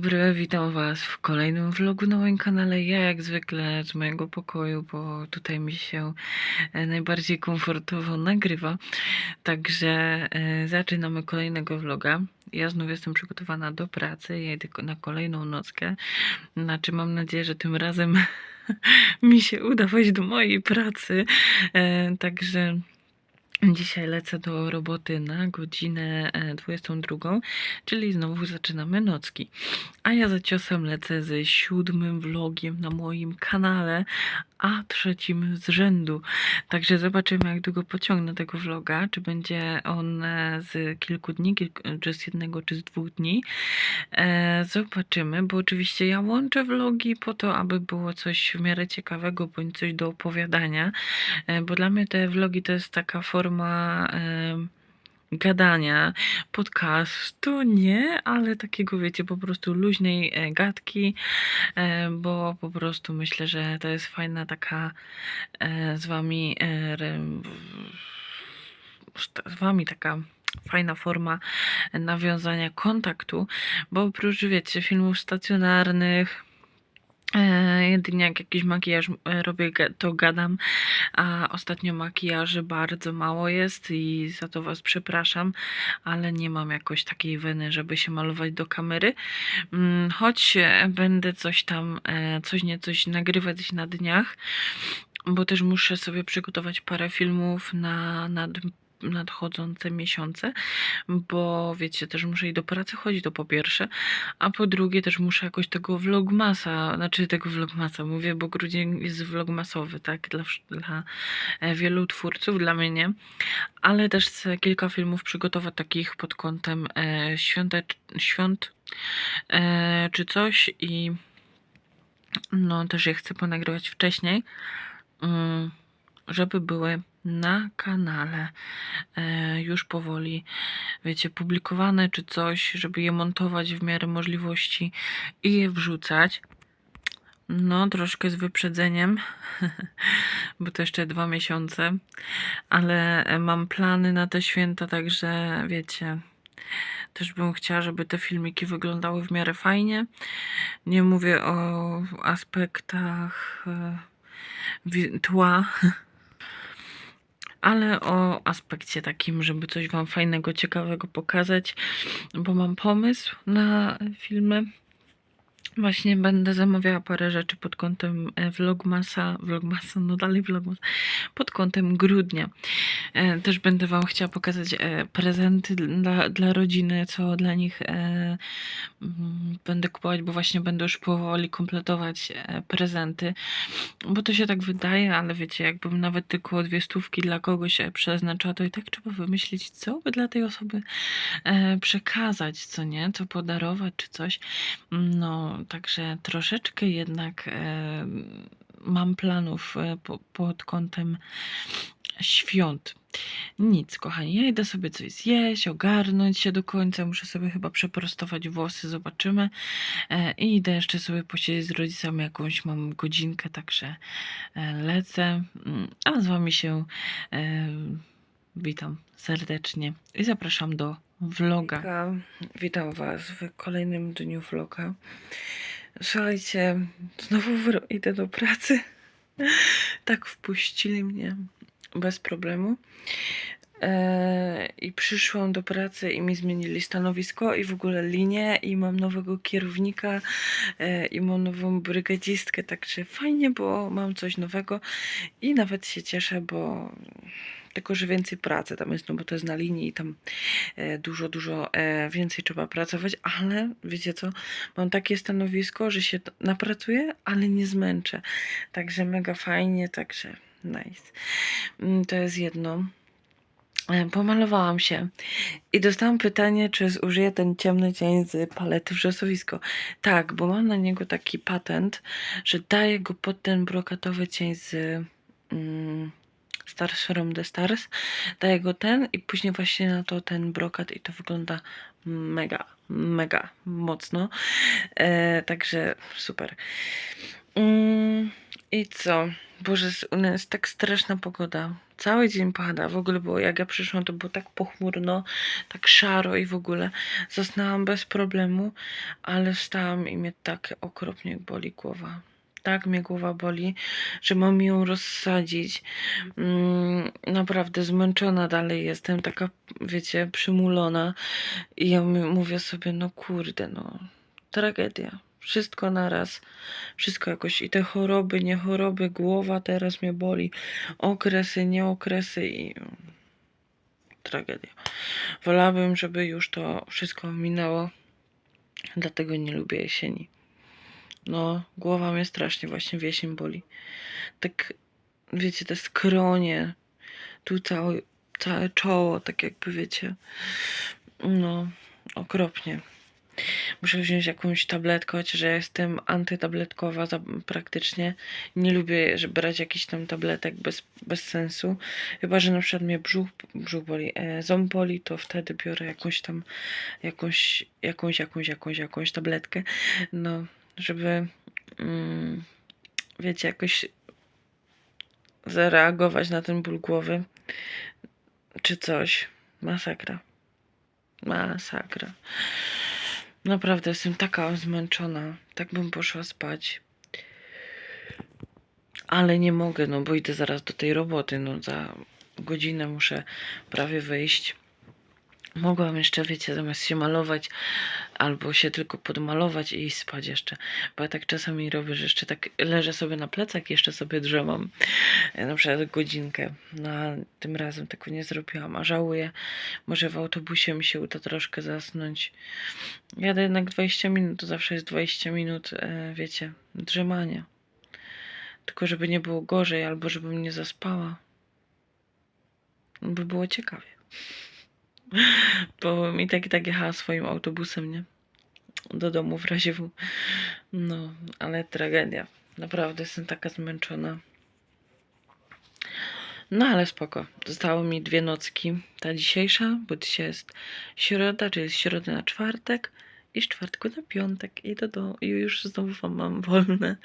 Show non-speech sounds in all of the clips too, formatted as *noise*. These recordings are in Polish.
dobry, witam Was w kolejnym vlogu na moim kanale. Ja jak zwykle z mojego pokoju, bo tutaj mi się e, najbardziej komfortowo nagrywa. Także e, zaczynamy kolejnego vloga. Ja znów jestem przygotowana do pracy, ja na kolejną nockę. Znaczy mam nadzieję, że tym razem *laughs* mi się uda wejść do mojej pracy. E, Także Dzisiaj lecę do roboty na godzinę e, 22, czyli znowu zaczynamy nocki. A ja za ciosem lecę ze siódmym vlogiem na moim kanale, a trzecim z rzędu. Także zobaczymy, jak długo pociągnę tego vloga. Czy będzie on e, z kilku dni, czy z jednego, czy z dwóch dni. E, zobaczymy, bo oczywiście ja łączę vlogi po to, aby było coś w miarę ciekawego, bądź coś do opowiadania. E, bo dla mnie te vlogi to jest taka forma gadania, podcastu, nie, ale takiego wiecie, po prostu luźnej e, gadki, e, bo po prostu myślę, że to jest fajna taka e, z wami z wami taka fajna forma nawiązania kontaktu, bo oprócz wiecie, filmów stacjonarnych, jedynie jak jakiś makijaż e, robię, to gadam, a ostatnio makijaży bardzo mało jest i za to Was przepraszam, ale nie mam jakoś takiej weny, żeby się malować do kamery. Mm, Choć e, będę coś tam, e, coś nie coś nagrywać na dniach, bo też muszę sobie przygotować parę filmów na, na nadchodzące miesiące, bo wiecie, też muszę i do pracy chodzić, to po pierwsze, a po drugie też muszę jakoś tego vlogmasa, znaczy tego vlogmasa mówię, bo grudzień jest vlogmasowy, tak, dla, dla e, wielu twórców, dla mnie nie, ale też chcę kilka filmów przygotować takich pod kątem e, świąt e, czy coś i no też je chcę ponagrywać wcześniej, mm, żeby były na kanale e, już powoli, wiecie, publikowane czy coś, żeby je montować w miarę możliwości i je wrzucać. No, troszkę z wyprzedzeniem, *laughs* bo to jeszcze dwa miesiące, ale e, mam plany na te święta, także wiecie, też bym chciała, żeby te filmiki wyglądały w miarę fajnie. Nie mówię o aspektach e, tła, *laughs* ale o aspekcie takim, żeby coś Wam fajnego, ciekawego pokazać, bo mam pomysł na filmy. Właśnie będę zamawiała parę rzeczy pod kątem e, Vlogmasa, Vlogmasa, no dalej Vlogmas, pod kątem grudnia. E, Też będę Wam chciała pokazać e, prezenty dla, dla rodziny, co dla nich mm, będę kupować, bo właśnie będę już powoli kompletować prezenty, bo to się tak wydaje, ale wiecie, jakbym nawet tylko dwie stówki dla kogoś przeznaczyła, to i tak trzeba wymyślić, co by dla tej osoby przekazać, co nie, co podarować, czy coś. No, także troszeczkę jednak e, mam planów e, po, pod kątem świąt. Nic, kochani, ja idę sobie coś zjeść, ogarnąć się do końca. Muszę sobie chyba przeprostować włosy, zobaczymy. E, I idę jeszcze sobie posiedzieć z rodzicami jakąś mam godzinkę, także lecę. Mm, A z wami się witam serdecznie i zapraszam do vloga. Witam was w kolejnym dniu vloga. Słuchajcie, znowu idę do pracy. *laughs* Tak wpuścili mnie bez problemu. E, I przyszłam do pracy i mi zmienili stanowisko i w ogóle linię i mam nowego kierownika e, i mam nową brygadzistkę, także fajnie, bo mam coś nowego i nawet się cieszę, bo tylko, że więcej pracy tam jest, no bo to jest na linii i tam e, dużo, dużo więcej trzeba pracować, ale wiecie co, mam takie stanowisko, że się napracuję, ale nie zmęczę, także mega fajnie, także nice. Mm, To jest jedno. E, Pomalowałam się i dostałam pytanie, czy zużyję ten ciemny cień z palety wrzosowisko. Tak, bo mam na niego taki patent, że daję go pod ten brokatowy cień z mm, Stars from the Stars. Daję go ten i później właśnie na to ten brokat i to wygląda mega, mega mocno. E, także super. Mm, I co? Boże, u nas jest tak straszna pogoda. Cały dzień pada. W ogóle było, jak ja przyszłam, to było tak pochmurno, tak szaro i w ogóle. Zasnęłam bez problemu, ale wstałam i mnie tak okropnie boli głowa. Tak mnie głowa boli, że mam ją rozsadzić. Mm, naprawdę zmęczona dalej jestem, taka, wiecie, przymulona. I ja mówię sobie, no kurde, no, tragedia. Wszystko naraz, wszystko jakoś i te choroby, nie choroby, głowa teraz mnie boli, okresy, nie okresy i tragedia. Wolałabym, żeby już to wszystko minęło, dlatego nie lubię jesieni. No, głowa mnie strasznie właśnie w jesień boli. Tak, wiecie, te skronie, tu całe, całe czoło, tak jakby wiecie. No, okropnie. Muszę wziąć jakąś tabletkę, chociaż ja jestem antytabletkowa praktycznie. Nie lubię brać jakichś tam tabletek bez, bez sensu. Chyba, że na przykład mnie brzuch, brzuch boli, e, ząb boli, to wtedy biorę jakąś tam, jakąś, jakąś, jakąś, jakąś, jakąś tabletkę. No, żeby, mm, wiecie, jakoś zareagować na ten ból głowy. Czy coś. Masakra. Masakra. Naprawdę jestem taka zmęczona. Tak bym poszła spać. Ale nie mogę, no bo idę zaraz do tej roboty. No za godzinę muszę prawie wyjść. Mogłam jeszcze, wiecie, zamiast się malować, albo się tylko podmalować i spać jeszcze. Bo ja tak czasami robię, że jeszcze tak leżę sobie na plecach i jeszcze sobie drzemam. E, Na przykład godzinkę. No a tym razem tego nie zrobiłam, a żałuję. Może w autobusie mi się uda troszkę zasnąć. Jadę jednak 20 minut, to zawsze jest 20 minut, e, wiecie, drzemania. Tylko żeby nie było gorzej, albo żebym nie zaspała. By było ciekawie. Bo mi tak i tak jechała swoim autobusem, nie? Do domu w razie W. No, ale tragedia. Naprawdę jestem taka zmęczona. No ale spoko. Zostało mi dwie nocki. Ta dzisiejsza, bo dzisiaj jest środa, czyli z środy na czwartek i z czwartku na piątek i do domu. I już znowu mam wolne.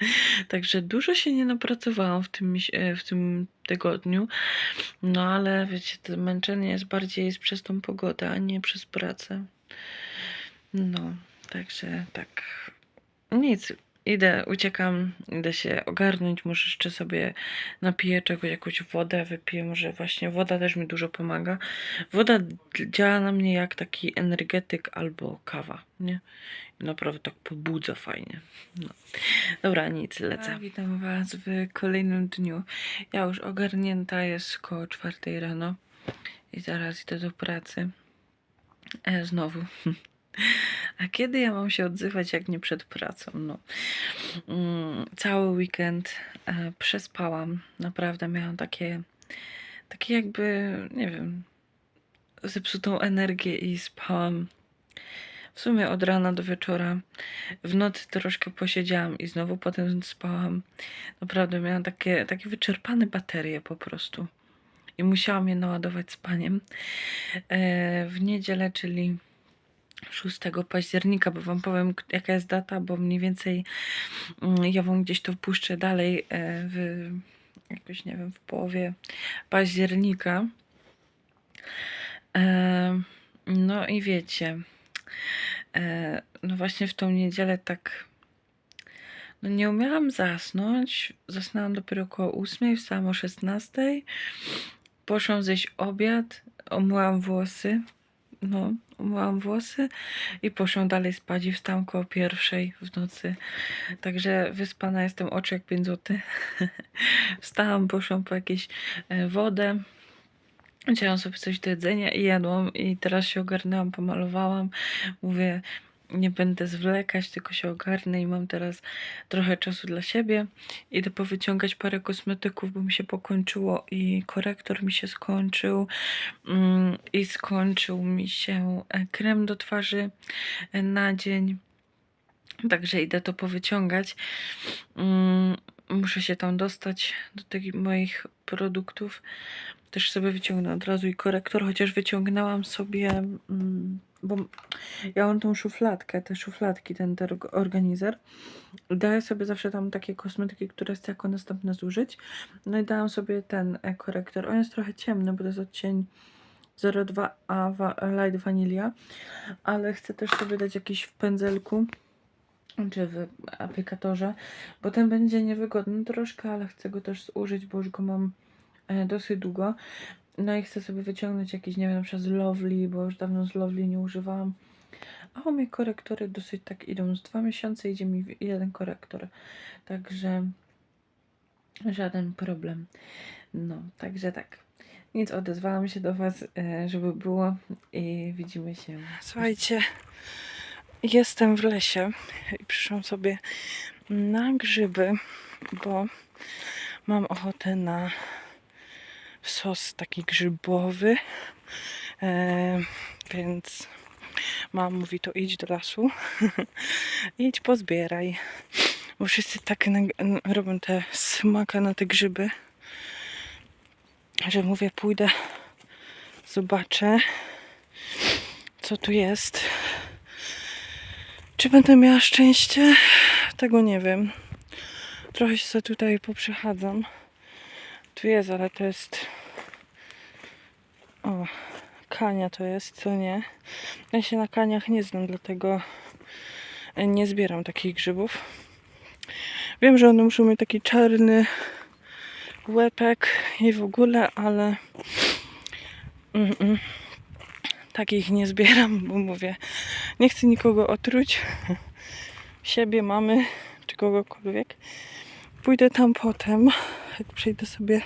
Także dużo się nie napracowałam w tym, e, w tym tygodniu. No ale wiecie, to zmęczenie jest bardziej jest przez tą pogodę, a nie przez pracę. No, także tak. Nic. Idę, uciekam, idę się ogarnąć, może jeszcze sobie napiję czegoś, jakąś wodę wypiję, może właśnie woda też mi dużo pomaga. Woda działa na mnie jak taki energetyk albo kawa, nie? I naprawdę tak pobudza fajnie. No. Dobra, nic, lecę. witam Was w kolejnym dniu. Ja już ogarnięta jest koło czwartej rano i zaraz idę do pracy. E, znowu. *laughs* A kiedy ja mam się odzywać, jak nie przed pracą? No. Mm, cały weekend e, przespałam. Naprawdę miałam takie, takie jakby, nie wiem, zepsutą energię i spałam w sumie od rana do wieczora. W nocy troszkę posiedziałam i znowu potem spałam. Naprawdę miałam takie, takie wyczerpane baterie po prostu. I musiałam je naładować spaniem. E, w niedzielę, czyli 6 października, bo wam powiem, jaka jest data, bo mniej więcej mm, ja wam gdzieś to wpuszczę dalej e, w jakoś, nie wiem, w połowie października. E, no i wiecie, e, no właśnie w tą niedzielę tak no nie umiałam zasnąć. Zasnęłam dopiero około 8, wstałam o 16. Poszłam zjeść obiad, umyłam włosy. No, umyłam włosy i poszłam dalej spać i wstałam koło pierwszej w nocy. Także wyspana jestem, oczy jak 5 zł. *laughs* Wstałam, poszłam po jakieś e, wodę. Wzięłam sobie coś do jedzenia i jadłam i teraz się ogarnęłam, pomalowałam. Mówię, nie będę zwlekać, tylko się ogarnę i mam teraz trochę czasu dla siebie. Idę powyciągać parę kosmetyków, bo mi się pokończyło i korektor mi się skończył mm, i skończył mi się e, krem do twarzy e, na dzień. Także idę to powyciągać. Mm, Muszę się tam dostać do tych moich produktów. Też sobie wyciągnę od razu i korektor, chociaż wyciągnęłam sobie, mm, bo ja mam tą szufladkę, te szufladki, ten, ten org- organizer. Daję sobie zawsze tam takie kosmetyki, które chcę jako następne zużyć. No i dałam sobie ten e, korektor. On jest trochę ciemny, bo to jest odcień 02 A Light Vanilla, ale chcę też sobie dać jakiś w pędzelku czy w aplikatorze, bo ten będzie niewygodny troszkę, ale chcę go też zużyć, bo już go mam dosyć długo. No i chcę sobie wyciągnąć jakiś, nie wiem, na przykład z Lovely, bo już dawno z Lovely nie używałam. A u mnie korektory dosyć tak idą. Z dwa miesiące idzie mi jeden korektor. Także żaden problem. No, także tak. Nic, odezwałam się do Was, e, żeby było i widzimy się. Słuchajcie, jestem w lesie i przyszłam sobie na grzyby, bo mam ochotę na sos taki grzybowy. E, więc mama mówi to idź do lasu, *laughs* idź pozbieraj. Bo wszyscy tak robią te smaka na te grzyby, że mówię pójdę, zobaczę co tu jest. Czy będę miała szczęście? Tego nie wiem. Trochę się tutaj poprzechadzam. Tu jest, ale to jest. O, kania to jest, co nie. Ja się na kaniach nie znam, dlatego nie zbieram takich grzybów. Wiem, że one muszą mieć taki czarny łepek i w ogóle, ale mm -mm. takich nie zbieram, bo mówię, nie chcę nikogo otruć. Siebie, mamy, czy kogokolwiek. Pójdę tam potem, jak przejdę sobie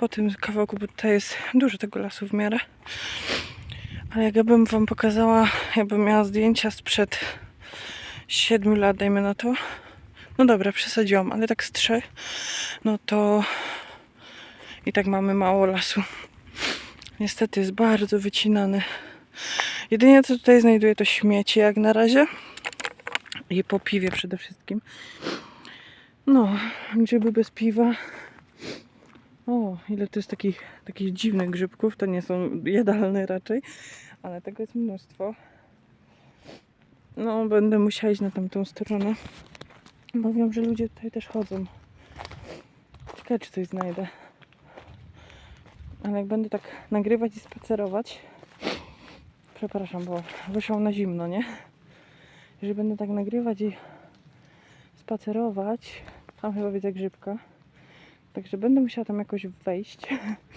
po tym kawałku, bo tutaj jest dużo tego lasu w miarę. Ale jak ja wam pokazała, jakbym miała zdjęcia sprzed 7 lat, dajmy na to. No dobra, przesadziłam, ale tak z trzech, no to i tak mamy mało lasu. Niestety jest bardzo wycinany. Jedynie co tutaj znajduję to śmieci jak na razie. I po piwie przede wszystkim. No, grzyby bez piwa. O, ile to jest takich, takich dziwnych grzybków. To nie są jadalne raczej, ale tego jest mnóstwo. No, będę musiała iść na tamtą stronę. Bo wiem, że ludzie tutaj też chodzą. Ciekawe, czy coś znajdę. Ale jak będę tak nagrywać i spacerować. Przepraszam, bo wyszłam na zimno, nie? Jeżeli będę tak nagrywać i spacerować, tam chyba widzę grzybka. Także będę musiała tam jakoś wejść.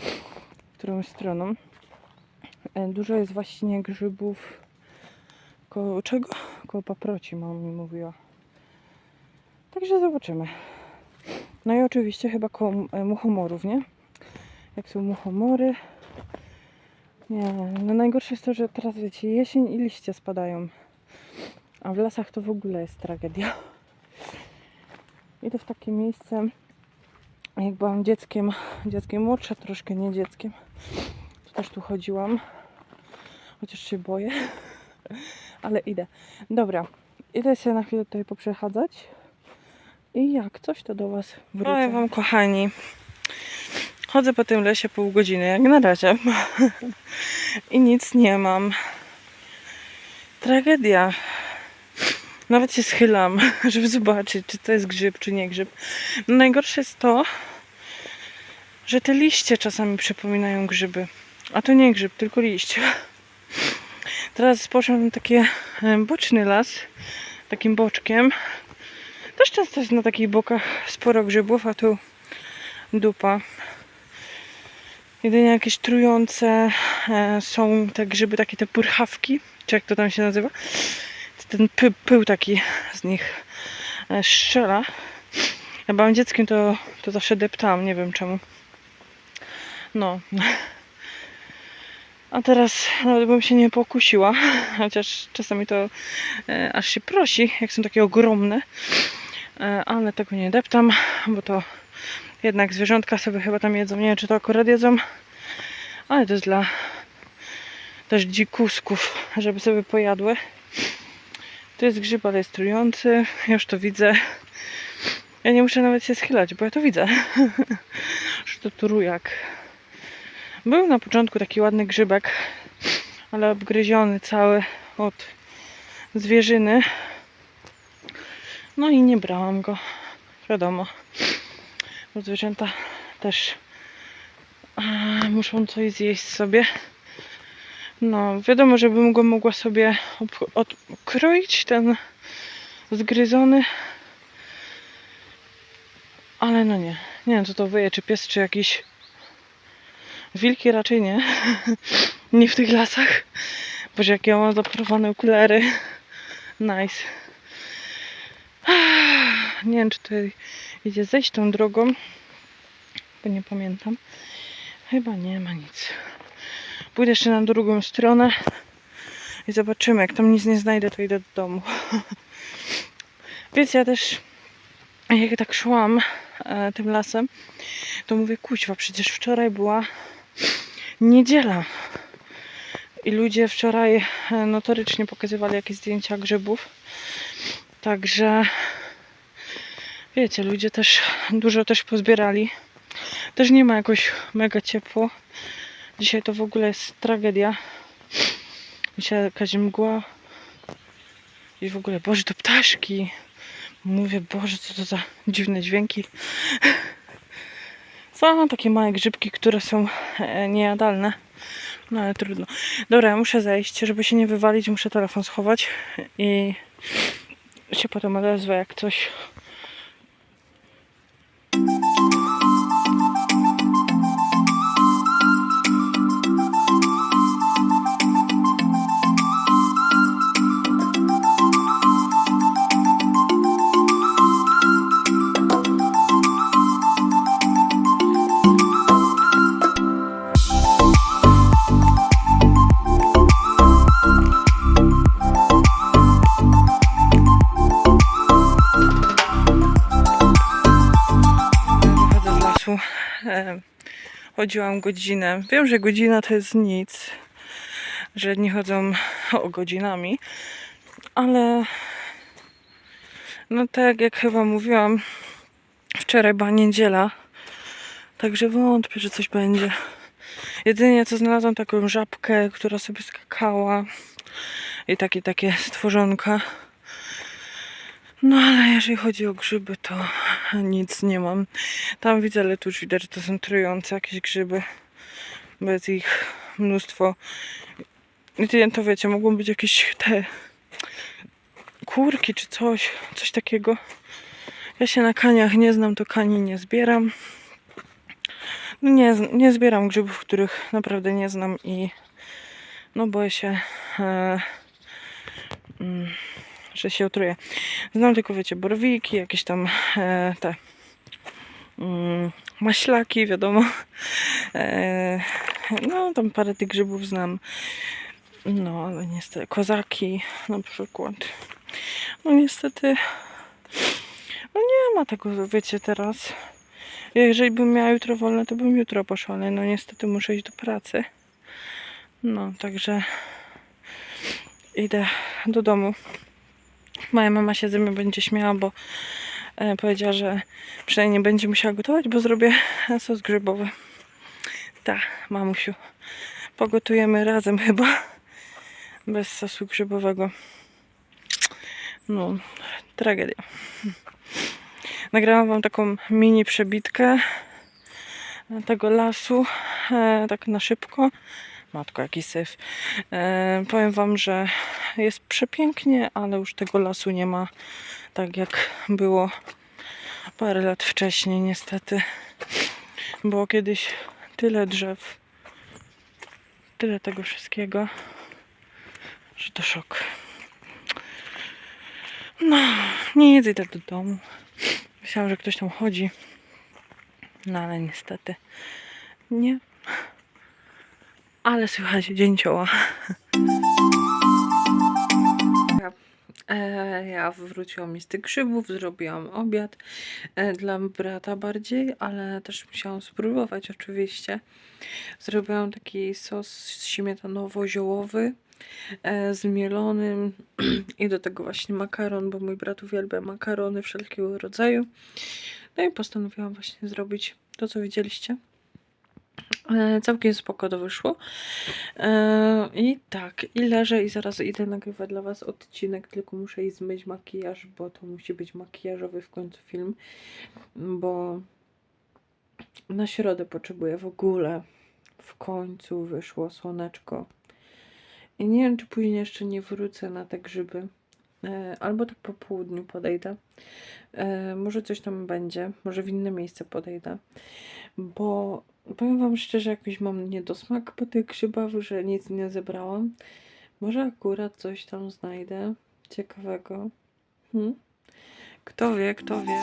*laughs* Którą stroną. E, Dużo jest właśnie grzybów. Koło czego? Koło paproci, mama mi mówiła. Także zobaczymy. No i oczywiście chyba koło e, muchomorów, nie? Jak są muchomory. Nie, no najgorsze jest to, że teraz wiecie, jesień i liście spadają. A w lasach to w ogóle jest tragedia. Idę w takie miejsce, jak byłam dzieckiem, dzieckiem młodsze troszkę, nie dzieckiem. To też tu chodziłam. Chociaż się boję. *laughs* Ale idę. Dobra, idę się na chwilę tutaj poprzechadzać. I jak coś, to do Was wrócę. Powiem Wam, kochani, chodzę po tym lesie pół godziny, jak na razie. *laughs* I nic nie mam. Tragedia. Nawet się schylam, *laughs* żeby zobaczyć, czy to jest grzyb, czy nie grzyb. No najgorsze jest to, że te liście czasami przypominają grzyby. A to nie grzyb, tylko liść. *laughs* Teraz poszłam taki boczny las, takim boczkiem. Też często jest na takich bokach sporo grzybów, a tu dupa. Jedynie jakieś trujące e, są te grzyby, takie te purchawki, czy jak to tam się nazywa. Ten py, pył taki z nich e, strzela. Jak byłam dzieckiem, to, to zawsze deptałam, nie wiem czemu. No. A teraz nawet bym się nie pokusiła, chociaż czasami to e, aż się prosi, jak są takie ogromne. E, ale tego nie deptam, bo to jednak zwierzątka sobie chyba tam jedzą. Nie wiem, czy to akurat jedzą, ale to jest dla też dzikusków, żeby sobie pojadły. To jest grzyb, ale jest trujący. Już to widzę. Ja nie muszę nawet się schylać, bo ja to widzę. *laughs* że to tu rujak. Był na początku taki ładny grzybek, ale obgryziony cały od zwierzyny. No i nie brałam go. Wiadomo, bo zwierzęta też e, muszą coś zjeść sobie. No, wiadomo, żebym go mogła sobie ob- odkroić, ten zgryzony. Ale no nie. Nie wiem, co to wyje, czy pies, czy jakiś wilki raczej nie. *laughs* nie w tych lasach. Boże, jakie ja mam zaparowane okulary. Nice. *sighs* Nie wiem, czy tutaj idzie zejść tą drogą, bo nie pamiętam. Chyba nie ma nic. Pójdę jeszcze na drugą stronę i zobaczymy. Jak tam nic nie znajdę, to idę do domu. *laughs* Więc ja też, jak tak szłam e, tym lasem, to mówię, kuźwa, przecież wczoraj była niedziela. I ludzie wczoraj e, notorycznie pokazywali jakieś zdjęcia grzybów. Także wiecie, ludzie też dużo też pozbierali. Też nie ma jakoś mega ciepło. Dzisiaj to w ogóle jest tragedia. Dzisiaj jakaś mgła. I w ogóle, Boże, to ptaszki. Mówię, Boże, co to za dziwne dźwięki. Są takie małe grzybki, które są e, niejadalne. No ale trudno. Dobra, ja muszę zejść, żeby się nie wywalić, muszę telefon schować i się potem odezwę jak coś. Chodziłam godzinę. Wiem, że godzina to jest nic, że nie chodzą *laughs* o godzinami, ale no tak jak chyba mówiłam, wczoraj była niedziela, także wątpię, że coś będzie. Jedynie co znalazłam taką żabkę, która sobie skakała i takie takie stworzonka. No ale jeżeli chodzi o grzyby, to nic nie mam. Tam widzę, ale tu już widać, że to są trujące jakieś grzyby. Bez ich mnóstwo. I ty- to wiecie, mogą być jakieś te kurki czy coś, coś takiego. Ja się na kaniach nie znam, to kani nie zbieram. No Nie, nie zbieram grzybów, których naprawdę nie znam i no boję się, e, mm, że się otruję. Znam tylko, wiecie, borwiki, jakieś tam e, te mm, maślaki, wiadomo. E, no, tam parę tych grzybów znam. No, ale niestety, kozaki na przykład. No niestety, no nie ma tego, wiecie, teraz. Jeżeli bym miała jutro wolne, to bym jutro poszła, ale no niestety muszę iść do pracy. No, także idę do domu. Moja mama się ze mnie będzie śmiała, bo e, powiedziała, że przynajmniej nie będzie musiała gotować, bo zrobię sos grzybowy. Tak, mamusiu. Pogotujemy razem chyba. Bez sosu grzybowego. No, tragedia. Nagrałam wam taką mini przebitkę tego lasu, e, tak na szybko. Matko, jaki syf. E, powiem wam, że jest przepięknie, ale już tego lasu nie ma tak jak było parę lat wcześniej, niestety. Było kiedyś tyle drzew, tyle tego wszystkiego, że to szok. No, nie idę do domu. Myślałam, że ktoś tam chodzi. No ale niestety nie. Ale słychać dzięcioła. E, ja wróciłam mi z tych grzybów, zrobiłam obiad e, dla brata bardziej, ale też musiałam spróbować oczywiście. Zrobiłam taki sos śmietanowo-ziołowy e, z mielonym *clears throat* i do tego właśnie makaron, bo mój brat uwielbia makarony wszelkiego rodzaju. No i postanowiłam właśnie zrobić to, co widzieliście. E, Całkiem spoko to wyszło. E, I tak, i leżę i zaraz idę nagrywać dla Was odcinek, tylko muszę iść zmyć makijaż, bo to musi być makijażowy w końcu film, bo na środę potrzebuję w ogóle. W końcu wyszło słoneczko. I nie wiem, czy później jeszcze nie wrócę na te grzyby. E, Albo tak po południu podejdę. Może coś tam będzie, może w inne miejsce podejdę. Bo powiem Wam szczerze, jakoś mam niedosmak po tych grzybach, że nic nie zebrałam. Może akurat coś tam znajdę ciekawego. Hmm? Kto wie, kto wie.